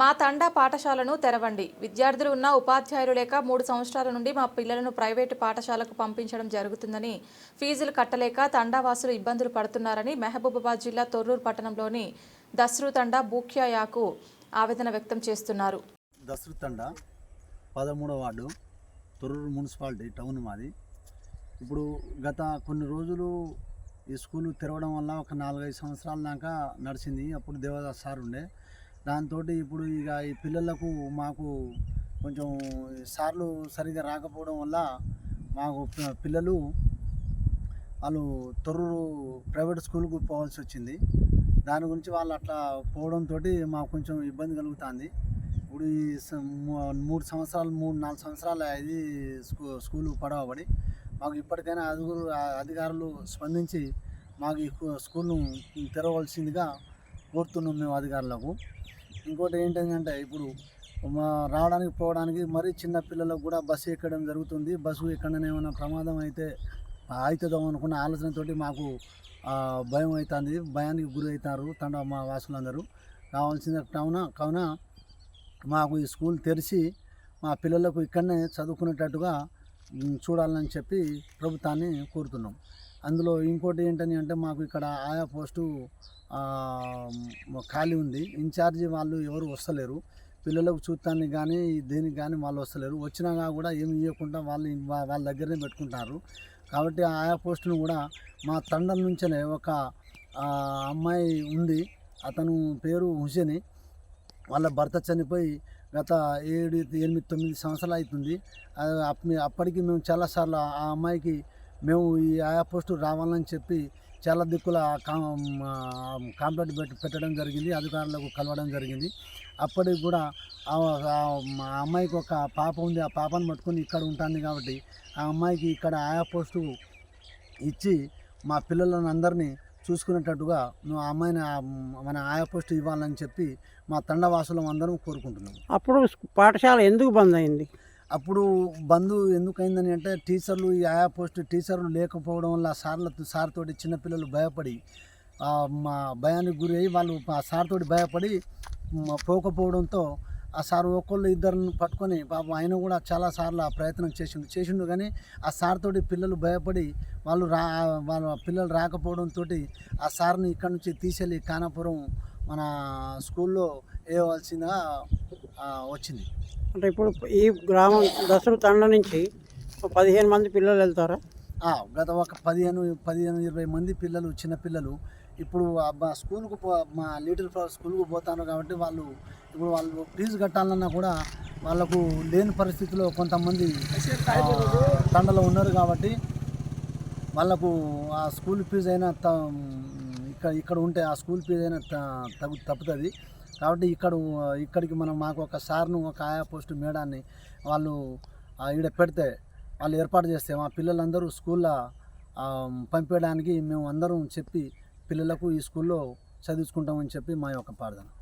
మా తండా పాఠశాలను తెరవండి. విద్యార్థులు ఉన్న ఉపాధ్యాయులు లేక మూడు సంవత్సరాల నుండి మా పిల్లలను ప్రైవేటు పాఠశాలకు పంపించడం జరుగుతుందని ఫీజులు కట్టలేక తండావాసులు ఇబ్బందులు పడుతున్నారని మహబూబాబాద్ జిల్లా తొర్రూరు పట్టణంలోని దస్రు తండా బూక్యాయాకు ఆవేదన వ్యక్తం చేస్తున్నారు. దసరుతండ పదమూడవ వార్డు తొర్రూరు మున్సిపాలిటీ టౌన్ మాది. ఇప్పుడు గత కొన్ని రోజులు ఈ స్కూల్ తెరవడం వల్ల ఒక నాలుగైదు సంవత్సరాల దాకా నడిచింది. అప్పుడు దేవదాస్ సార్ ఉండే. దాంతో ఇప్పుడు ఇక ఈ పిల్లలకు మాకు కొంచెం సార్లు సరిగా రాకపోవడం వల్ల మాకు పిల్లలు వాళ్ళు తొర్రూరు ప్రైవేట్ స్కూల్కు పోవాల్సి వచ్చింది. దాని గురించి వాళ్ళు అట్లా పోవడంతో మాకు కొంచెం ఇబ్బంది కలుగుతుంది. ఇప్పుడు ఈ మూడు సంవత్సరాలు మూడు నాలుగు సంవత్సరాలు ఇది స్కూ స్కూలు పడవబడి మాకు ఇప్పటికైనా అదుగురు అధికారులు స్పందించి మాకు ఈ స్కూల్ను తెరవలసిందిగా కోరుతున్నాం మేము అధికారులకు. ఇంకోటి ఏంటంటే ఇప్పుడు మా రావడానికి పోవడానికి మరీ చిన్న పిల్లలకు కూడా బస్సు ఎక్కడం జరుగుతుంది. బస్సు ఎక్కడనే ఏమైనా ప్రమాదం అయితే అవుతుందో అనుకున్న ఆలోచనతోటి మాకు భయం అవుతుంది. భయానికి గురి అవుతారు తండ మా వాసులందరూ. కావాల్సిన కావున కావున మాకు ఈ స్కూల్ తెరిచి మా పిల్లలకు ఇక్కడనే చదువుకునేటట్టుగా చూడాలని చెప్పి ప్రభుత్వాన్ని కోరుతున్నాం. అందులో ఇంకోటి ఏంటని అంటే మాకు ఇక్కడ ఆయా పోస్టు ఖాళీ ఉంది. ఇన్ఛార్జి వాళ్ళు ఎవరు వస్తలేరు. పిల్లలకు చూడటానికి కానీ దేనికి కానీ వాళ్ళు వస్తలేరు. వచ్చినా కూడా ఏమి ఇవ్వకుండా వాళ్ళు వాళ్ళ దగ్గరనే పెట్టుకుంటారు. కాబట్టి ఆయా పోస్టును కూడా మా తండం నుంచే ఒక అమ్మాయి ఉంది. అతను పేరు హుసేని. వాళ్ళ భర్త చనిపోయి గత ఏడు ఎనిమిది తొమ్మిది సంవత్సరాలు అవుతుంది. అప్పటికి మేము చాలాసార్లు ఆ అమ్మాయికి మేము ఈ ఆయా పోస్టు రావాలని చెప్పి చాలా దిక్కుల కాంప్లైంట్ పెట్టి పెట్టడం జరిగింది అధికారులకు కలవడం జరిగింది. అప్పటికి కూడా ఆ మా అమ్మాయికి ఒక పాప ఉంది ఆ పాపను పట్టుకొని ఇక్కడ ఉంటుంది కాబట్టి ఆ అమ్మాయికి ఇక్కడ ఆయా పోస్టు ఇచ్చి మా పిల్లలను అందరినీ చూసుకునేటట్టుగా నువ్వు ఆ అమ్మాయిని మన ఆయా పోస్టు ఇవ్వాలని చెప్పి మా తండవాసులం అందరం కోరుకుంటున్నాం. అప్పుడు పాఠశాల ఎందుకు బంద్ అయింది అప్పుడు బంధు ఎందుకైందని అంటే టీచర్లు ఈ ఆయా పోస్ట్ టీచర్లు లేకపోవడం వల్ల సార్ల సార్ తోటి చిన్నపిల్లలు భయపడి మా భయానికి గురి అయ్యి వాళ్ళు ఆ సార్తోటి భయపడి పోకపోవడంతో ఆ సార్ ఒక్కళ్ళు ఇద్దరిని పట్టుకొని పాపం ఆయన కూడా చాలా సార్లు ఆ ప్రయత్నం చేసిండు. చేసిండు కానీ ఆ సార్ తోటి పిల్లలు భయపడి వాళ్ళు రా వాళ్ళ పిల్లలు రాకపోవడంతో ఆ సార్ని ఇక్కడ నుంచి తీసేళ్ళి కానాపురం మన స్కూల్లో వేయవలసిందిగా వచ్చింది. అంటే ఇప్పుడు ఈ గ్రామం దసరు తండ నుంచి పదిహేను మంది పిల్లలు వెళ్తారా? గత ఒక పదిహేను పదిహేను ఇరవై మంది పిల్లలు చిన్న పిల్లలు ఇప్పుడు మా స్కూల్కు పో మా లిటిల్ ఫ్లవర్ స్కూల్కు పోతాను కాబట్టి వాళ్ళు ఇప్పుడు వాళ్ళు ఫీజు కట్టాలన్నా కూడా వాళ్ళకు లేని పరిస్థితిలో కొంతమంది తండలో ఉన్నారు కాబట్టి వాళ్ళకు ఆ స్కూల్ ఫీజు అయినా ఇక్కడ ఇక్కడ ఉంటే ఆ స్కూల్ ఫీజు అయినా త- తగ్గు తప్పుతుంది. కాబట్టి ఇక్కడ ఇక్కడికి మనం మాకు ఒక సార్ను ఒక ఆయా పోస్టు మేడాన్ని వాళ్ళు ఈడ పెడితే వాళ్ళు ఏర్పాటు చేస్తే మా పిల్లలందరూ స్కూల్లో పంపేయడానికి పంపించడానికి మేము అందరం చెప్పి పిల్లలకు ఈ స్కూల్లో చదివించుకుంటామని చెప్పి మా యొక్క ప్రార్థన.